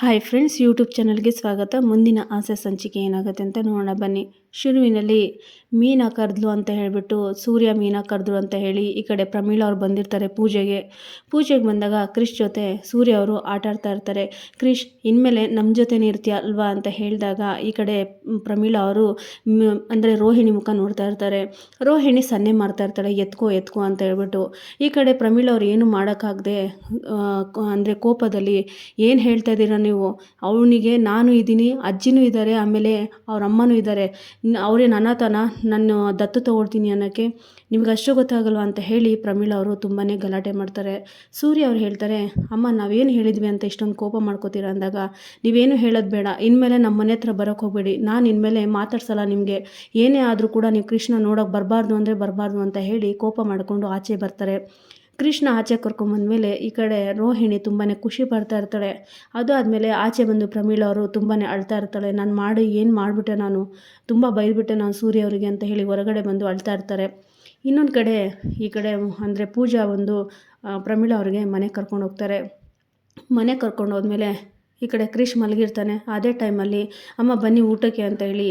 Hi friends YouTube ಚಾನಲ್ಗೆ ಸ್ವಾಗತ. ಮುಂದಿನ ಆಸೆ ಸಂಚಿಕೆ ಏನಾಗುತ್ತೆ ಅಂತ ನೋಡೋಣ. ಬನ್ನಿ. ಶುರುವಿನಲ್ಲಿ ಮೀನ ಕರೆದ್ಲು ಅಂತ ಹೇಳಿಬಿಟ್ಟು ಸೂರ್ಯ ಮೀನ ಕರೆದ್ರು ಅಂತ ಹೇಳಿ ಈ ಕಡೆ ಪ್ರಮೀಳ ಅವ್ರು ಬಂದಿರ್ತಾರೆ ಪೂಜೆಗೆ. ಪೂಜೆಗೆ ಬಂದಾಗ ಕ್ರಿಶ್ ಜೊತೆ ಸೂರ್ಯ ಅವರು ಆಟ ಆಡ್ತಾ ಇರ್ತಾರೆ. ಕ್ರಿಶ್, ಇನ್ಮೇಲೆ ನಮ್ಮ ಜೊತೆನೇ ಇರ್ತೀಯ ಅಲ್ವಾ ಅಂತ ಹೇಳಿದಾಗ ಈ ಕಡೆ ಪ್ರಮೀಳ ಅವರು ಅಂದರೆ ರೋಹಿಣಿ ಮುಖ ನೋಡ್ತಾ ಇರ್ತಾರೆ. ರೋಹಿಣಿ ಸನ್ನೆ ಮಾಡ್ತಾ ಇರ್ತಾಳೆ, ಎತ್ಕೋ ಎತ್ಕೋ ಅಂತ ಹೇಳ್ಬಿಟ್ಟು. ಈ ಕಡೆ ಪ್ರಮೀಳ ಅವರು ಏನು ಮಾಡೋಕ್ಕಾಗದೆ ಅಂದರೆ ಕೋಪದಲ್ಲಿ ಏನು ಹೇಳ್ತಾ ಇದ್ದೀರಾ ನೀವು, ಅವನಿಗೆ ನಾನು ಇದ್ದೀನಿ, ಅಜ್ಜಿನೂ ಇದ್ದಾರೆ, ಆಮೇಲೆ ಅವ್ರ ಅಮ್ಮನೂ ಇದ್ದಾರೆ. ಅವರೇ ನನ್ನತನ ನಾನು ದತ್ತು ತಗೊಳ್ತೀನಿ ಅನ್ನೋಕ್ಕೆ ನಿಮ್ಗೆ ಅಷ್ಟು ಗೊತ್ತಾಗಲ್ವಾ ಅಂತ ಹೇಳಿ ಪ್ರಮೀಳ ಅವರು ತುಂಬಾ ಗಲಾಟೆ ಮಾಡ್ತಾರೆ. ಸೂರ್ಯ ಅವ್ರು ಹೇಳ್ತಾರೆ, ಅಮ್ಮ, ನಾವೇನು ಹೇಳಿದ್ವಿ ಅಂತ ಇಷ್ಟೊಂದು ಕೋಪ ಮಾಡ್ಕೋತೀರ ಅಂದಾಗ, ನೀವೇನು ಹೇಳೋದು ಬೇಡ, ಇನ್ಮೇಲೆ ನಮ್ಮ ಮನೆ ಹತ್ರ ಬರೋಕ್ಕೆ ಹೋಗಬೇಡಿ, ನಾನು ಇನ್ಮೇಲೆ ಮಾತಾಡ್ಸಲ್ಲ ನಿಮಗೆ. ಏನೇ ಆದರೂ ಕೂಡ ನೀವು ಕೃಷ್ಣ ನೋಡೋಕೆ ಬರಬಾರ್ದು ಅಂದರೆ ಬರಬಾರ್ದು ಅಂತ ಹೇಳಿ ಕೋಪ ಮಾಡಿಕೊಂಡು ಆಚೆ ಬರ್ತಾರೆ. ಕೃಷ್ಣ ಆಚೆ ಕರ್ಕೊಂಬಂದಮೇಲೆ ಈ ಕಡೆ ರೋಹಿಣಿ ತುಂಬಾ ಖುಷಿ ಪಡ್ತಾ ಇರ್ತಾಳೆ. ಅದು ಆದಮೇಲೆ ಆಚೆ ಬಂದು ಪ್ರಮೀಳ ಅವರು ತುಂಬಾ ಅಳ್ತಾ ಇರ್ತಾಳೆ. ನಾನು ಮಾಡಿ, ಏನು ಮಾಡಿಬಿಟ್ಟೆ ನಾನು? ತುಂಬ ಬೈದ್ಬಿಟ್ಟೆ ನಾನು ಸೂರ್ಯ ಅವರಿಗೆ, ಅಂತ ಹೇಳಿ ಹೊರಗಡೆ ಬಂದು ಅಳ್ತಾ ಇರ್ತಾರೆ. ಇನ್ನೊಂದು ಕಡೆ ಈ ಕಡೆ ಅಂದರೆ ಪೂಜಾ ಒಂದು ಪ್ರಮೀಳ ಅವ್ರಿಗೆ ಮನೆ ಕರ್ಕೊಂಡು ಹೋಗ್ತಾರೆ. ಮನೆ ಕರ್ಕೊಂಡು ಹೋದ್ಮೇಲೆ ಈ ಕಡೆ ಕ್ರಿಶ್ ಮಲಗಿರ್ತಾನೆ. ಅದೇ ಟೈಮಲ್ಲಿ ಅಮ್ಮ ಬನ್ನಿ ಊಟಕ್ಕೆ, ಅಂತ ಹೇಳಿ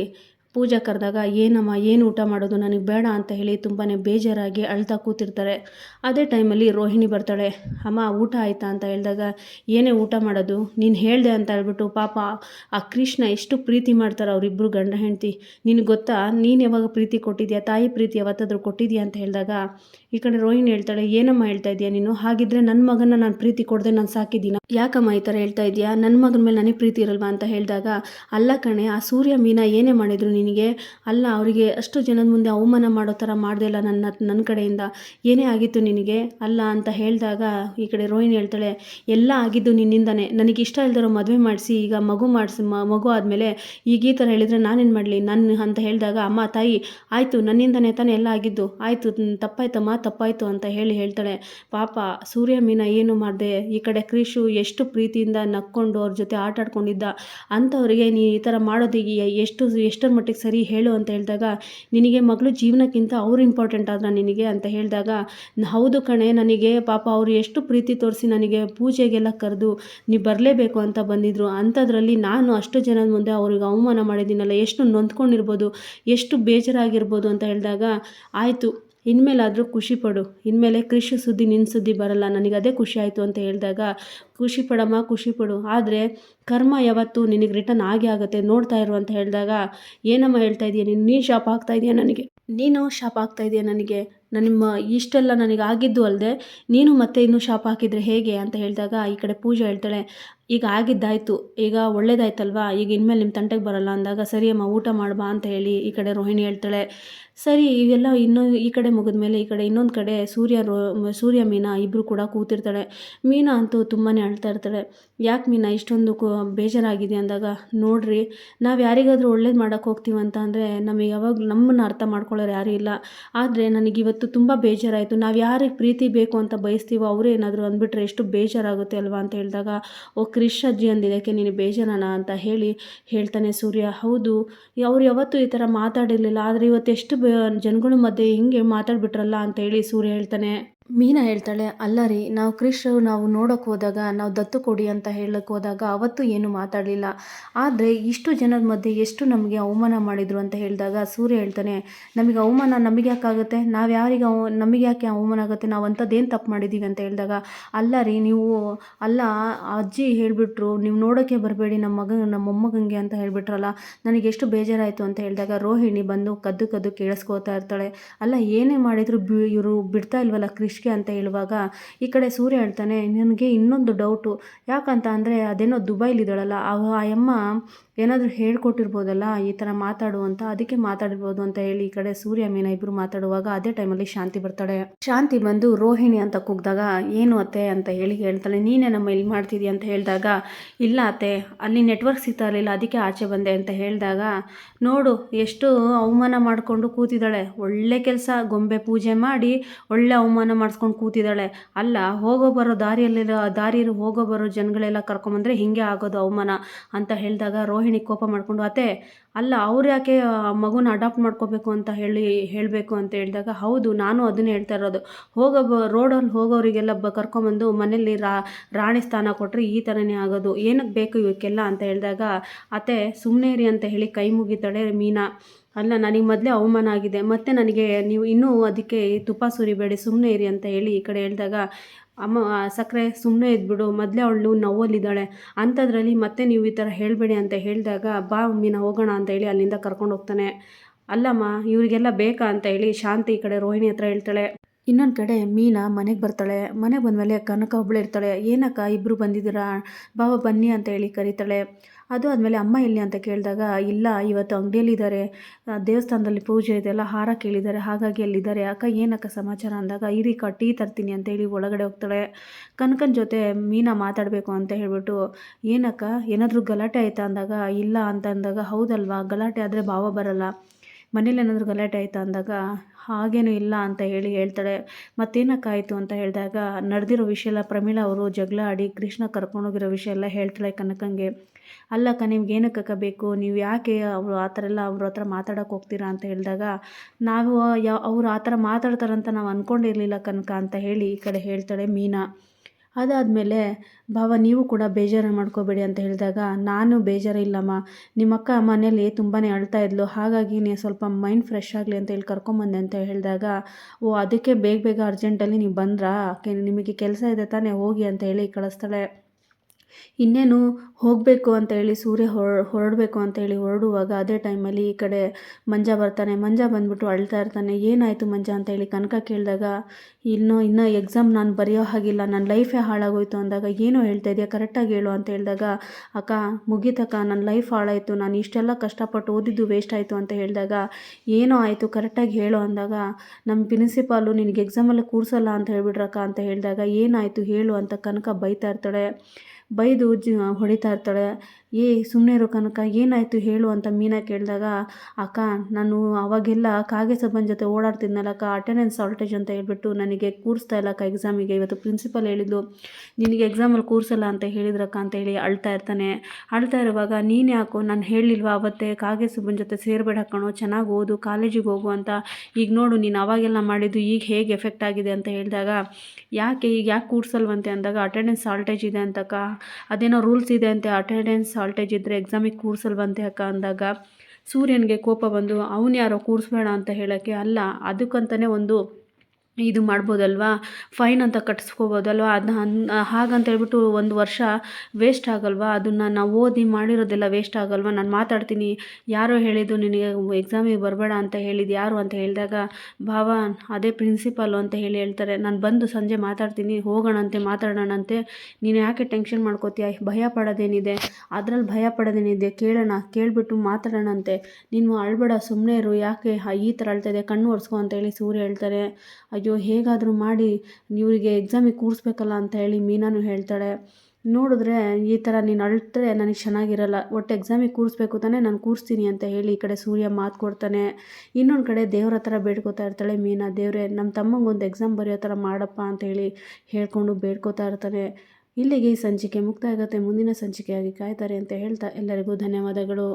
ಪೂಜಾ ಕರೆದಾಗ, ಏನಮ್ಮ, ಏನು ಊಟ ಮಾಡೋದು? ನನಗೆ ಬೇಡ ಅಂತ ಹೇಳಿ ತುಂಬಾ ಬೇಜಾರಾಗಿ ಅಳ್ತಾ ಕೂತಿರ್ತಾರೆ. ಅದೇ ಟೈಮಲ್ಲಿ ರೋಹಿಣಿ ಬರ್ತಾಳೆ. ಅಮ್ಮ, ಊಟ ಆಯಿತಾ? ಅಂತ ಹೇಳಿದಾಗ, ಏನೇ ಊಟ ಮಾಡೋದು? ನೀನು ಹೇಳಿದೆ ಅಂತ ಹೇಳ್ಬಿಟ್ಟು ಪಾಪ ಆ ಕೃಷ್ಣ ಎಷ್ಟು ಪ್ರೀತಿ ಮಾಡ್ತಾರೆ ಅವರಿಬ್ಬರು ಗಂಡ ಹೆಂಡ್ತಿ. ನಿನಗೆ ಗೊತ್ತಾ? ನೀನು ಯಾವಾಗ ಪ್ರೀತಿ ಕೊಟ್ಟಿದ್ಯಾ? ತಾಯಿ ಪ್ರೀತಿ ಯಾವತ್ತಾದರೂ ಕೊಟ್ಟಿದ್ಯಾ? ಅಂತ ಹೇಳಿದಾಗ, ಈ ಕಡೆ ರೋಹಿಣಿ ಹೇಳ್ತಾಳೆ, ಏನಮ್ಮ ಹೇಳ್ತಾ ಇದೆಯಾ ನೀನು? ಹಾಗಿದ್ರೆ ನನ್ನ ಮಗನ ನಾನು ಪ್ರೀತಿ ಕೊಡದೆ, ನಾನು ಸಾಕಿದ್ದೀನ? ಯಾಕಮ್ಮ ಈ ಥರ ಹೇಳ್ತಾ ಇದೆಯಾ? ನನ್ನ ಮಗನ ಮೇಲೆ ನನಗೆ ಪ್ರೀತಿ ಇರಲ್ವಾ? ಅಂತ ಹೇಳಿದಾಗ, ಅಲ್ಲ ಕಣೆ, ಆ ಸೂರ್ಯ ಮೀನ ಏನೇ ಮಾಡಿದ್ರು ನಿನಗೆ? ಅಲ್ಲ, ಅವರಿಗೆ ಅಷ್ಟು ಜನದ ಮುಂದೆ ಅವಮಾನ ಮಾಡೋ ಥರ ಇಲ್ಲ ನನ್ನ ನನ್ನ ಕಡೆಯಿಂದ. ಏನೇ ಆಗಿತ್ತು ನಿನಗೆ? ಅಲ್ಲ ಅಂತ ಹೇಳಿದಾಗ ಈ ಕಡೆ ರೋಹಿಣಿ ಹೇಳ್ತಾಳೆ, ಎಲ್ಲ ಆಗಿದ್ದು ನಿನ್ನಿಂದನೇ. ನನಗೆ ಇಷ್ಟ ಇಲ್ದಿರೋ ಮದುವೆ ಮಾಡಿಸಿ, ಈಗ ಮಗು ಮಾಡಿಸಿ ಮಗು ಆದಮೇಲೆ ಈಗ ಈ ಥರ ಹೇಳಿದರೆ ನಾನೇನು ಮಾಡಲಿ? ನನ್ನ ಅಂತ ಹೇಳಿದಾಗ, ಅಮ್ಮ, ತಾಯಿ, ಆಯಿತು, ನನ್ನಿಂದನೇ ತಾನೇ ಎಲ್ಲ ಆಗಿದ್ದು. ಆಯಿತು ತಪ್ಪಾಯ್ತಮ್ಮ ತಪ್ಪಾಯಿತು ಅಂತ ಹೇಳಿ ಹೇಳ್ತಾಳೆ. ಪಾಪ, ಸೂರ್ಯ, ಮೀನ ಏನು ಮಾಡಿದೆ? ಈ ಕಡೆ ಕ್ರೀಶು ಎಷ್ಟು ಪ್ರೀತಿಯಿಂದ ನಕ್ಕೊಂಡು ಅವ್ರ ಜೊತೆ ಆಟ ಆಡ್ಕೊಂಡಿದ್ದ ಅಂಥವ್ರಿಗೆ ನೀ ಈ ಥರ ಮಾಡೋದಿಗೆ ಎಷ್ಟು, ಎಷ್ಟರ ಮಟ್ಟಿಗೆ ಸರಿ ಹೇಳು ಅಂತ ಹೇಳಿದಾಗ, ನಿನಗೆ ಮಗಳು ಜೀವನಕ್ಕಿಂತ ಅವ್ರು ಇಂಪಾರ್ಟೆಂಟ್ ಆದ್ರ ನಿನಗೆ ಅಂತ ಹೇಳಿದಾಗ ಹೌದು ಕಣೆ, ನನಗೆ ಪಾಪ ಅವರು ಎಷ್ಟು ಪ್ರೀತಿ ತೋರಿಸಿ ನನಗೆ ಪೂಜೆಗೆಲ್ಲ ಕರೆದು ನೀವು ಬರಲೇಬೇಕು ಅಂತ ಬಂದಿದ್ರು. ಅಂಥದ್ರಲ್ಲಿ ನಾನು ಅಷ್ಟು ಜನದ ಮುಂದೆ ಅವ್ರಿಗೆ ಅವಮಾನ ಮಾಡಿದ್ದೀನಲ್ಲ, ಎಷ್ಟು ನೊಂದ್ಕೊಂಡಿರ್ಬೋದು, ಎಷ್ಟು ಬೇಜಾರಾಗಿರ್ಬೋದು ಅಂತ ಹೇಳಿದಾಗ, ಆಯಿತು ಇನ್ಮೇಲಾದರೂ ಖುಷಿ ಪಡು. ಇನ್ಮೇಲೆ ಕೃಷಿ ಸುದ್ದಿ ನಿನ್ನ ಸುದ್ದಿ ಬರಲ್ಲ, ನನಗೆ ಅದೇ ಖುಷಿ ಆಯಿತು ಅಂತ ಹೇಳಿದಾಗ ಖುಷಿ ಪಡಮ್ಮ, ಖುಷಿ ಪಡು. ಆದರೆ ಕರ್ಮ ಯಾವತ್ತು ನಿನಗೆ ರಿಟರ್ನ್ ಆಗೇ ಆಗುತ್ತೆ ನೋಡ್ತಾ ಇರು ಅಂತ ಹೇಳಿದಾಗ, ಏನಮ್ಮ ಹೇಳ್ತಾ ಇದೀಯ ನೀನು? ನೀ ಶಾಪ್ ಆಗ್ತಾ ಇದೆಯಾ ನನಗೆ? ನೀನು ಶಾಪ್ ಆಗ್ತಾ ಇದೆಯಾ ನನಗೆ? ನನ್ನ ಇಷ್ಟೆಲ್ಲ ನನಗೆ ಆಗಿದ್ದು ಅಲ್ಲದೆ ನೀನು ಮತ್ತೆ ಇನ್ನೂ ಶಾಪ್ ಹಾಕಿದರೆ ಹೇಗೆ ಅಂತ ಹೇಳಿದಾಗ ಈ ಕಡೆ ಪೂಜೆ ಹೇಳ್ತಾಳೆ, ಈಗ ಆಗಿದ್ದಾಯಿತು, ಈಗ ಒಳ್ಳೇದಾಯ್ತಲ್ವಾ? ಈಗ ಇನ್ಮೇಲೆ ನಿಮ್ಮ ತಂಟೆಗೆ ಬರಲ್ಲ? ಅಂದಾಗ, ಸರಿ ಅಮ್ಮ, ಊಟ ಮಾಡ್ಬಾ ಅಂತ ಹೇಳಿ ಈ ಕಡೆ ರೋಹಿಣಿ ಹೇಳ್ತಾಳೆ, ಸರಿ, ಇವೆಲ್ಲ ಇನ್ನೂ ಈ ಕಡೆ ಮುಗಿದ್ಮೇಲೆ ಈ ಕಡೆ ಇನ್ನೊಂದು ಕಡೆ ಸೂರ್ಯ ರೋ ಸೂರ್ಯ ಮೀನಾ ಇಬ್ಬರು ಕೂಡ ಕೂತಿರ್ತಾಳೆ, ಮೀನಾ ಅಂತೂ ತುಂಬಾ ಅಳ್ತಾ ಇರ್ತಾಳೆ, ಯಾಕೆ ಮೀನಾ ಇಷ್ಟೊಂದು ಕು ಬೇಜಾರಾಗಿದೆ? ಅಂದಾಗ, ನೋಡ್ರಿ, ನಾವು ಯಾರಿಗಾದರೂ ಒಳ್ಳೇದು ಮಾಡೋಕ್ಕೆ ಹೋಗ್ತೀವಂತ ಅಂದರೆ ನಮಗೆ ಯಾವಾಗ ನಮ್ಮನ್ನು ಅರ್ಥ ಮಾಡ್ಕೊಳ್ಳೋರು ಯಾರೂ ಇಲ್ಲ, ಆದರೆ ನನಗೆ ಇವತ್ತು ತುಂಬ ಬೇಜಾರಾಯಿತು. ನಾವು ಯಾರಿಗೆ ಪ್ರೀತಿ ಬೇಕು ಅಂತ ಬಯಸ್ತೀವೋ ಅವರು ಏನಾದರೂ ಅಂದ್ಬಿಟ್ರೆ ಎಷ್ಟು ಬೇಜಾರಾಗುತ್ತೆ ಅಲ್ವಾ ಅಂತ ಹೇಳಿದಾಗ, ಓ ಕ್ರಿಶ್ ಅಜ್ಜಿ ಅಂದಿದ್ದಕ್ಕೆ ನೀನು ಬೇಜಾರಣ ಅಂತ ಹೇಳಿ ಹೇಳ್ತಾನೆ ಸೂರ್ಯ. ಹೌದು, ಅವ್ರು ಯಾವತ್ತೂ ಈ ಥರ ಮಾತಾಡಿರಲಿಲ್ಲ. ಆದರೆ ಇವತ್ತು ಎಷ್ಟು ಜನಗಳ ಮಧ್ಯೆ ಹಿಂಗೆ ಮಾತಾಡಿಬಿಟ್ರಲ್ಲ? ಅಂತ ಹೇಳಿ ಸೂರ್ಯ ಹೇಳ್ತಾನೆ. ಮೀನಾ ಹೇಳ್ತಾಳೆ, ಅಲ್ಲ ರೀ, ನಾವು ಕ್ರಿಶ್ ನಾವು ನೋಡೋಕೆ ಹೋದಾಗ, ನಾವು ದತ್ತು ಕೊಡಿ ಅಂತ ಹೇಳಕ್ಕೆ ಹೋದಾಗ ಅವತ್ತು ಏನು ಮಾತಾಡಲಿಲ್ಲ. ಆದರೆ ಇಷ್ಟು ಜನದ ಮಧ್ಯೆ ಎಷ್ಟು ನಮಗೆ ಅವಮಾನ ಮಾಡಿದರು ಅಂತ ಹೇಳಿದಾಗ ಸೂರ್ಯ ಹೇಳ್ತಾನೆ, ನಮಗೆ ಅವಮಾನ ನಮಗೆ ಯಾಕಾಗುತ್ತೆ ನಾವು ಯಾರಿಗೆ ಅವ, ನಮಗೆ ಯಾಕೆ ಅವಮಾನ ಆಗುತ್ತೆ? ನಾವು ಅಂಥದ್ದೇನು ತಪ್ಪು ಮಾಡಿದ್ದೀವಿ ಅಂತ ಹೇಳಿದಾಗ, ಅಲ್ಲ ರೀ, ನೀವು, ಅಲ್ಲ, ಅಜ್ಜಿ ಹೇಳಿಬಿಟ್ರು, ನೀವು ನೋಡೋಕ್ಕೆ ಬರಬೇಡಿ ನಮ್ಮ ಮಗ ನಮ್ಮ ಮೊಮ್ಮಗಂಗೆ ಅಂತ ಹೇಳಿಬಿಟ್ರಲ್ಲ, ನನಗೆ ಎಷ್ಟು ಬೇಜಾರಾಯಿತು ಅಂತ ಹೇಳಿದಾಗ ರೋಹಿಣಿ ಬಂದು ಕದ್ದು ಕದ್ದು ಕೇಳಿಸ್ಕೋತಾ ಇರ್ತಾಳೆ, ಅಲ್ಲ, ಏನೇ ಮಾಡಿದ್ರು ಬಿ, ಇವರು ಬಿಡ್ತಾ ಇಲ್ವಲ್ಲ ಕ್ರಿಶ್ ಖುಷಿಗೆ ಅಂತ ಹೇಳುವಾಗ ಈ ಕಡೆ ಸೂರ್ಯ ಹೇಳ್ತಾನೆ, ನನಗೆ ಇನ್ನೊಂದು ಡೌಟು ಯಾಕಂತ ಅಂದರೆ ಅದೇನೋ ದುಬೈಲಿದ್ದಾಳಲ್ಲ ಆ ಅಮ್ಮ ಏನಾದರೂ ಹೇಳ್ಕೊಟ್ಟಿರ್ಬೋದಲ್ಲ, ಈ ಥರ ಮಾತಾಡು ಅಂತ, ಅದಕ್ಕೆ ಮಾತಾಡಿರ್ಬೋದು ಅಂತ ಹೇಳಿ ಈ ಕಡೆ ಸೂರ್ಯ, ಮೀನ ಇಬ್ಬರು ಮಾತಾಡುವಾಗ ಅದೇ ಟೈಮಲ್ಲಿ ಶಾಂತಿ ಬರ್ತಾಳೆ. ಶಾಂತಿ ಬಂದು ರೋಹಿಣಿ ಅಂತ ಕೂಗಿದಾಗ, ಏನು ಅತ್ತೆ? ಅಂತ ಹೇಳಿ ಹೇಳ್ತಾಳೆ. ನೀನೇ ನಮ್ಮ ಇಲ್ಲಿ ಮಾಡ್ತಿದ್ದಿ ಅಂತ ಹೇಳಿದಾಗ, ಇಲ್ಲ ಅತ್ತೆ, ಅಲ್ಲಿ ನೆಟ್ವರ್ಕ್ ಸಿಗ್ತಾ ಇರಲಿಲ್ಲ, ಅದಕ್ಕೆ ಆಚೆ ಬಂದೆ. ಅಂತ ಹೇಳಿದಾಗ, ನೋಡು, ಎಷ್ಟು ಅವಮಾನ ಮಾಡಿಕೊಂಡು ಕೂತಿದ್ದಾಳೆ. ಒಳ್ಳೆ ಕೆಲಸ, ಗೊಂಬೆ ಪೂಜೆ ಮಾಡಿ ಒಳ್ಳೆ ಅವಮಾನ ಮಾಡಿಸ್ಕೊಂಡು ಕೂತಿದ್ದಾಳೆ. ಅಲ್ಲ, ಹೋಗೋ ಬರೋ ದಾರಿಯಲ್ಲಿರೋ, ದಾರಿಯಲ್ಲಿ ಹೋಗೋ ಬರೋ ಜನಗಳೆಲ್ಲ ಕರ್ಕೊಂಬಂದ್ರೆ ಹಿಂಗೆ ಆಗೋದು ಅವಮಾನ. ಅಂತ ಹೇಳಿದಾಗ, ರೋಹಿಣಿ ರೋಹಿಣಿ ಕೋಪ ಮಾಡಿಕೊಂಡು, ಅತ್ತೆ, ಅಲ್ಲ, ಅವ್ರು ಯಾಕೆ ಮಗುನ ಅಡಾಪ್ಟ್ ಮಾಡ್ಕೋಬೇಕು ಅಂತ ಹೇಳಿ, ಹೇಳಬೇಕು ಅಂತ ಹೇಳಿದಾಗ, ಹೌದು, ನಾನು ಅದನ್ನೇ ಹೇಳ್ತಾ ಇರೋದು. ಹೋಗೋ ರೋಡಲ್ಲಿ ಹೋಗೋರಿಗೆಲ್ಲ ಬ, ಕರ್ಕೊಂಬಂದು ಮನೆಯಲ್ಲಿ ರಾಣಿ ಸ್ಥಾನ ಕೊಟ್ಟರೆ ಈ ಥರನೇ ಆಗೋದು. ಏನಕ್ಕೆ ಬೇಕು ಇವಕ್ಕೆಲ್ಲ? ಅಂತ ಹೇಳಿದಾಗ, ಅತ್ತೆ ಸುಮ್ಮನೆ ಅಂತ ಹೇಳಿ ಕೈ ಮುಗಿತಾಳೆ ಮೀನಾ. ಅಲ್ಲ ನನಗೆ ಮೊದಲೇ ಅವಮಾನ ಆಗಿದೆ. ಮತ್ತು ನನಗೆ ನೀವು ಇನ್ನೂ ಅದಕ್ಕೆ ತುಪ್ಪ ಸುರಿಬೇಡಿ ಸುಮ್ಮನೆ ಇರಿ ಅಂತ ಹೇಳಿ ಈ ಕಡೆ ಹೇಳಿದಾಗ, ಅಮ್ಮ ಸಕ್ಕರೆ ಸುಮ್ಮನೆ ಇದ್ಬಿಡು, ಮೊದಲೇ ಅವಳು ನೋವಲ್ಲಿದ್ದಾಳೆ. ಅಂಥದ್ರಲ್ಲಿ ಮತ್ತೆ ನೀವು ಈ ಥರ ಹೇಳಬೇಡಿ ಅಂತ ಹೇಳಿದಾಗ, ಬಾ ಮೀನ ಹೋಗೋಣ ಅಂತ ಹೇಳಿ ಅಲ್ಲಿಂದ ಕರ್ಕೊಂಡು ಹೋಗ್ತಾನೆ. ಅಲ್ಲಮ್ಮ, ಇವರಿಗೆಲ್ಲ ಬೇಕಾ ಅಂತ ಹೇಳಿ ಶಾಂತಿ ಈ ಕಡೆ ರೋಹಿಣಿ ಹತ್ರ ಹೇಳ್ತಾಳೆ. ಇನ್ನೊಂದು ಕಡೆ ಮೀನಾ ಮನೆಗೆ ಬರ್ತಾಳೆ. ಮನೆಗೆ ಬಂದಮೇಲೆ ಕನಕ ಒಬ್ಬಳು ಇರ್ತಾಳೆ. ಏನಕ್ಕ ಇಬ್ಬರು ಬಂದಿದ್ದೀರಾ? ಬಾಬಾ ಬನ್ನಿ ಅಂತ ಹೇಳಿ ಕರೀತಾಳೆ. ಅದು ಆದಮೇಲೆ ಅಮ್ಮ ಎಲ್ಲಿ ಅಂತ ಕೇಳಿದಾಗ, ಇಲ್ಲ, ಇವತ್ತು ಅಂಗಡಿಯಲ್ಲಿದ್ದಾರೆ ದೇವಸ್ಥಾನದಲ್ಲಿ ಪೂಜೆ ಇದೆಲ್ಲ ಹಾರ ಕೇಳಿದ್ದಾರೆ, ಹಾಗಾಗಿ ಅಲ್ಲಿದ್ದಾರೆ. ಅಕ್ಕ, ಏನಕ್ಕ ಸಮಾಚಾರ ಅಂದಾಗ ಇರಿಕ ಟೀ ತರ್ತೀನಿ ಅಂತ ಹೇಳಿ ಒಳಗಡೆ ಹೋಗ್ತಾಳೆ. ಕನಕನ ಜೊತೆ ಮೀನಾ ಮಾತಾಡಬೇಕು ಅಂತ ಹೇಳಿಬಿಟ್ಟು, ಏನಕ್ಕ, ಏನಾದರೂ ಗಲಾಟೆ ಆಯಿತಾ ಅಂದಾಗ, ಇಲ್ಲ ಅಂತ ಅಂದಾಗ, ಹೌದಲ್ವಾ, ಗಲಾಟೆ ಆದರೆ ಭಾವ ಬರಲ್ಲ. ಮನೇಲಿ ಏನಾದರೂ ಗಲಾಟೆ ಆಯಿತಾ ಅಂದಾಗ, ಹಾಗೇನೂ ಇಲ್ಲ ಅಂತ ಹೇಳಿ ಹೇಳ್ತಾಳೆ. ಮತ್ತೇನಕ್ಕಾಯಿತು ಅಂತ ಹೇಳಿದಾಗ, ನಡೆದಿರೋ ವಿಷಯ ಎಲ್ಲ ಪ್ರಮೀಳ ಅವರು ಜಗಳ ಆಡಿ ಕೃಷ್ಣ ಕರ್ಕೊಂಡೋಗಿರೋ ವಿಷಯ ಎಲ್ಲ ಹೇಳ್ತಾಳೆ ಕನಕಂಗೆ. ಅಲ್ಲಕ್ಕ ನಿಮ್ಗೆ ಏನಕ್ಕಕ್ಕ ಬೇಕು? ನೀವು ಯಾಕೆ ಅವರು ಆ ಥರ ಎಲ್ಲ ಅವ್ರ ಹತ್ರ ಮಾತಾಡೋಕೆ ಹೋಗ್ತೀರಾ ಅಂತ ಹೇಳಿದಾಗ, ನಾವು ಯಾವ ಅವ್ರು ಆ ಥರ ಮಾತಾಡ್ತಾರಂತ ನಾವು ಅಂದ್ಕೊಂಡಿರಲಿಲ್ಲ ಕನಕ ಅಂತ ಹೇಳಿ ಈ ಕಡೆ ಹೇಳ್ತಾಳೆ ಮೀನಾ. ಅದಾದಮೇಲೆ ಭಾವ ನೀವು ಕೂಡ ಬೇಜಾರು ಮಾಡ್ಕೋಬೇಡಿ ಅಂತ ಹೇಳಿದಾಗ, ನಾನು ಬೇಜಾರು ಇಲ್ಲಮ್ಮ ನಿಮ್ಮ ಅಕ್ಕ ಮನೇಲಿ ತುಂಬಾ ಅಳ್ತಾ ಇದ್ಲು. ಹಾಗಾಗಿ ನೀವು ಸ್ವಲ್ಪ ಮೈಂಡ್ ಫ್ರೆಶ್ ಆಗಲಿ ಅಂತ ಹೇಳಿ ಕರ್ಕೊಂಬಂದೆ ಅಂತ ಹೇಳಿದಾಗ, ಓ, ಅದಕ್ಕೆ ಬೇಗ ಬೇಗ ಅರ್ಜೆಂಟಲ್ಲಿ ನೀವು ಬಂದ್ರಾ? ನಿಮಗೆ ಕೆಲಸ ಇದೆ ತಾನೇ, ಹೋಗಿ ಅಂತ ಹೇಳಿ ಕಳಿಸ್ತಾಳೆ. ಇನ್ನೇನು ಹೋಗಬೇಕು ಅಂತ ಹೇಳಿ ಸೂರ್ಯ ಹೊರ, ಹೊರಡಬೇಕು ಅಂತ ಹೇಳಿ ಹೊರಡುವಾಗ, ಅದೇ ಟೈಮಲ್ಲಿ ಈ ಕಡೆ ಮಂಜ ಬರ್ತಾನೆ. ಮಂಜ ಬಂದ್ಬಿಟ್ಟು ಅಳ್ತಾ ಇರ್ತಾನೆ. ಏನಾಯಿತು ಮಂಜ ಅಂತ ಹೇಳಿ ಕನಕ ಕೇಳಿದಾಗ ಇನ್ನೂ ಇನ್ನೂ ಎಕ್ಸಾಮ್ ನಾನು ಬರೆಯೋ ಹಾಗಿಲ್ಲ. ನನ್ನ ಲೈಫೇ ಹಾಳಾಗೋಯ್ತು ಅಂದಾಗ ಏನು ಹೇಳ್ತಾ ಇದೆಯಾ? ಕರೆಕ್ಟಾಗಿ ಹೇಳು ಅಂತ ಹೇಳಿದಾಗ, ಅಕ್ಕ, ಮುಗಿತಕ್ಕ ನನ್ನ ಲೈಫ್ ಹಾಳಾಯಿತು. ನಾನು ಇಷ್ಟೆಲ್ಲ ಕಷ್ಟಪಟ್ಟು ಓದಿದ್ದು ವೇಸ್ಟ್ ಆಯಿತು ಅಂತ ಹೇಳಿದಾಗ, ಏನೋ ಆಯಿತು ಕರೆಕ್ಟಾಗಿ ಹೇಳು ಅಂದಾಗ ನಮ್ಮ ಪ್ರಿನ್ಸಿಪಾಲು ನಿನಗೆ ಎಕ್ಸಾಮಲ್ಲಿ ಕೂರಿಸಲ್ಲ ಅಂತ ಹೇಳ್ಬಿಡ್ರಕ್ಕ ಅಂತ ಹೇಳಿದಾಗ, ಏನಾಯಿತು ಹೇಳು ಅಂತ ಕನಕ ಬೈತಾ ಇರ್ತಾಳೆ. ಬೈದು ಹೊಡಿತಾ ಇರ್ತಾಳೆ. ಏ ಸುಮ್ಮನೆ ಇರೋ ಕನಕ, ಏನಾಯಿತು ಹೇಳು ಅಂತ ಮೀನಾ ಕೇಳಿದಾಗ, ಅಕ್ಕ, ನಾನು ಅವಾಗೆಲ್ಲ ಕಾಗೆ ಸಬ್ಬನ್ ಜೊತೆ ಓಡಾಡ್ತಿದ್ನಲ್ಲಕ್ಕ ಅಟೆಂಡೆನ್ಸ್ ಶಾರ್ಟೇಜ್ ಅಂತ ಹೇಳಿಬಿಟ್ಟು ನನಗೆ ಕೂರಿಸ್ತಾ ಇಲ್ಲಕ್ಕ ಎಕ್ಸಾಮಿಗೆ ಇವತ್ತು ಪ್ರಿನ್ಸಿಪಲ್ ಹೇಳಿದ್ದು ನಿನಗೆ ಎಕ್ಸಾಮಲ್ಲಿ ಕೂರಿಸಲ್ಲ ಅಂತ ಹೇಳಿದ್ರಕ್ಕ ಅಂತ ಹೇಳಿ ಅಳ್ತಾ ಇರ್ತಾನೆ. ಅಳ್ತಾ ಇರುವಾಗ ನೀನು ಯಾಕೋ, ನಾನು ಹೇಳಿಲ್ವಾ ಅವತ್ತೇ ಕಾಗೆ ಸಬ್ಬನ್ ಜೊತೆ ಸೇರ್ಬೇಡ ಕಣೋ, ಚೆನ್ನಾಗಿ ಓದು ಕಾಲೇಜಿಗೆ ಹೋಗು ಅಂತ. ಈಗ ನೋಡು, ನೀನು ಅವಾಗೆಲ್ಲ ಮಾಡಿದ್ದು ಈಗ ಹೇಗೆ ಎಫೆಕ್ಟ್ ಆಗಿದೆ ಅಂತ ಹೇಳಿದಾಗ, ಯಾಕೆ, ಈಗ ಯಾಕೆ ಕೂರಿಸಲ್ವಂತೆ? ಅಂದಾಗ ಅಟೆಂಡೆನ್ಸ್ ಶಾರ್ಟೇಜ್ ಇದೆ ಅಂತಕ್ಕ ಅದೇನೋ ರೂಲ್ಸ್ ಇದೆ ಅಂತೆ ಅಟೆಂಡೆನ್ಸ್ ಶಾರ್ಟೇಜ್ ಇದ್ದರೆ ಎಕ್ಸಾಮಿಗೆ ಕೂರಿಸಲ್ವಂತೆ ಅಕ್ಕ ಅಂದಾಗ, ಸೂರ್ಯನಿಗೆ ಕೋಪ ಬಂದು, ಅವನು ಯಾರೋ ಕೂರಿಸ್ಬೇಡ ಅಂತ ಹೇಳೋಕ್ಕೆ ಅಲ್ಲ ಅದಕ್ಕಂತಲೇ ಒಂದು ಇದು ಮಾಡ್ಬೋದಲ್ವಾ? ಫೈನ್ ಅಂತ ಕಟ್ಟಿಸ್ಕೋಬೋದಲ್ವಾ ಅದನ್ನ ಹಾಗಂತ ಹೇಳ್ಬಿಟ್ಟು ಒಂದು ವರ್ಷ ವೇಸ್ಟ್ ಆಗಲ್ವಾ? ಅದನ್ನು ನಾವು ಓದಿ ಮಾಡಿರೋದೆಲ್ಲ ವೇಸ್ಟ್ ಆಗಲ್ವಾ? ನಾನು ಮಾತಾಡ್ತೀನಿ. ಯಾರೋ ಹೇಳಿದ್ದು ನಿನಗೆ ಎಕ್ಸಾಮಿಗೆ ಬರಬೇಡ ಅಂತ ಹೇಳಿದ್ದು ಯಾರು ಅಂತ ಹೇಳಿದಾಗ, ಭಾವ ಅದೇ ಪ್ರಿನ್ಸಿಪಾಲು ಅಂತ ಹೇಳಿ ಹೇಳ್ತಾರೆ, ನಾನು ಬಂದು ಸಂಜೆ ಮಾತಾಡ್ತೀನಿ, ಹೋಗೋಣಂತೆ, ಮಾತಾಡೋಣಂತೆ. ನೀನು ಯಾಕೆ ಟೆನ್ಷನ್ ಮಾಡ್ಕೋತೀಯ? ಭಯ ಪಡೋದೇನಿದೆ? ಅದ್ರಲ್ಲಿ ಭಯ ಪಡೋದೇನಿದೆ? ಕೇಳೋಣ, ಕೇಳಿಬಿಟ್ಟು ಮಾತಾಡೋಣಂತೆ. ನೀನು ಅಳ್ಬೇಡ ಸುಮ್ಮನೆ ಇರು. ಯಾಕೆ? ಈ ಥರ ಅಳ್ತಾಯಿದೆ ಕಣ್ಣು ಒರೆಸ್ಕೊ ಅಂತ ಹೇಳಿ ಸೂರ್ಯ ಹೇಳ್ತಾರೆ. ಅಯ್ಯೋ ಹೇಗಾದರೂ ಮಾಡಿ ಇವರಿಗೆ ಎಕ್ಸಾಮಿಗೆ ಕೂರಿಸ್ಬೇಕಲ್ಲ ಅಂತ ಹೇಳಿ ಮೀನಾನು ಹೇಳ್ತಾಳೆ. ನೋಡಿದ್ರೆ ಈ ಥರ ನೀನು ಅಳ್ತರೆ ನನಗೆ ಚೆನ್ನಾಗಿರಲ್ಲ, ಒಟ್ಟು ಎಕ್ಸಾಮಿಗೆ ಕೂರಿಸ್ಬೇಕು ತಾನೇ ನಾನು ಕೂರಿಸ್ತೀನಿ ಅಂತ ಹೇಳಿ ಈ ಕಡೆ ಸೂರ್ಯ ಮಾತು ಕೊಡ್ತಾನೆ. ಇನ್ನೊಂದು ಕಡೆ ದೇವ್ರ ಹತ್ರ ಬೇಡ್ಕೋತಾ ಇರ್ತಾಳೆ ಮೀನಾ. ದೇವರೇ ನಮ್ಮ ತಮ್ಮಂಗೆ ಒಂದು ಎಕ್ಸಾಮ್ ಬರೆಯೋ ಥರ ಮಾಡಪ್ಪ ಅಂತ ಹೇಳಿ ಹೇಳ್ಕೊಂಡು ಬೇಡ್ಕೋತಾ ಇರ್ತಾನೆ. ಇಲ್ಲಿಗೆ ಈ ಸಂಚಿಕೆ ಮುಕ್ತಾಯ ಆಗುತ್ತೆ. ಮುಂದಿನ ಸಂಚಿಕೆಯಾಗಿ ಕಾಯ್ತಾರೆ ಅಂತ ಹೇಳ್ತಾ ಎಲ್ಲರಿಗೂ ಧನ್ಯವಾದಗಳು.